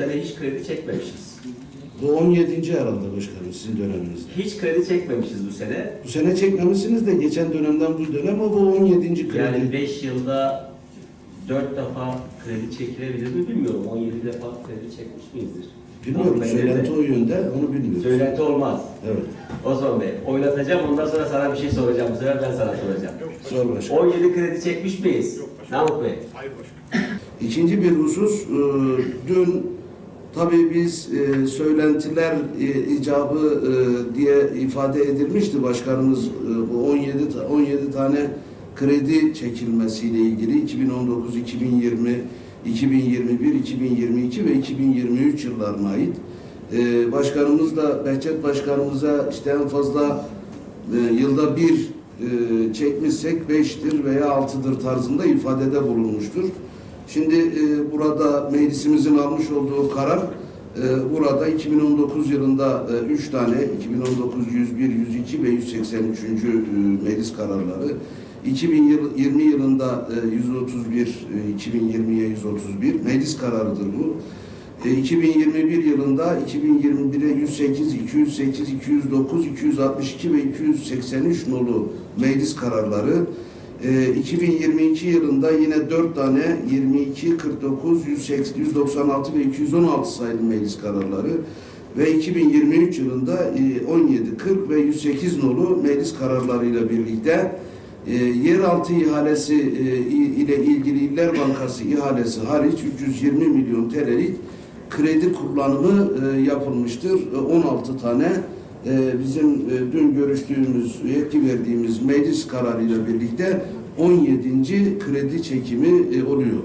sene hiç kredi çekmemişiz. Bu 17. herhalde başkanım sizin döneminizde. Hiç kredi çekmemişiz bu sene. Bu sene çekmemişsiniz de geçen dönemden bu dönem o bu 17. kredi. Yani 5 yılda 4 defa kredi çekilebilir mi bilmiyorum. 17 defa kredi çekmiş miyizdir? Bilmiyorum Ama ben söylenti de- o yönde onu bilmiyorum. Söylenti olmaz. Evet. Osman Bey, oynatacağım ondan sonra sana bir şey soracağım. Bu sefer ben sana soracağım. Sor başkanım. 17 kredi çekmiş miyiz? Namık Bey. Hayır başkanım. İkinci bir husus, e, dün tabii biz e, söylentiler e, icabı e, diye ifade edilmişti başkanımız e, bu 17 ta- 17 tane kredi çekilmesiyle ilgili 2019, 2020, 2021, 2022 ve 2023 yıllarına ait. E, Başkanımız da Behçet Başkanımıza işte en fazla e, yılda bir e, çekmişsek beştir veya altıdır tarzında ifadede bulunmuştur. Şimdi e, burada meclisimizin almış olduğu karar e, burada 2019 yılında 3 tane 2019 101, 102 ve 183. e, meclis kararları 2020 yılında e, 131, e, 2020'ye 131 meclis kararıdır bu. E, 2021 yılında 2021'e 108, 208, 209, 262 ve 283 nolu meclis kararları. E, 2022 yılında yine 4 tane 22, 49, 180, 196 ve 216 sayılı meclis kararları ve 2023 yılında e, 17, 40 ve 108 nolu meclis kararlarıyla birlikte e, yeraltı ihalesi e, ile ilgili İller Bankası ihalesi hariç 320 milyon TL'lik kredi kullanımı e, yapılmıştır. E, 16 tane e, bizim e, dün görüştüğümüz, yetki verdiğimiz meclis kararıyla birlikte 17. kredi çekimi e, oluyor.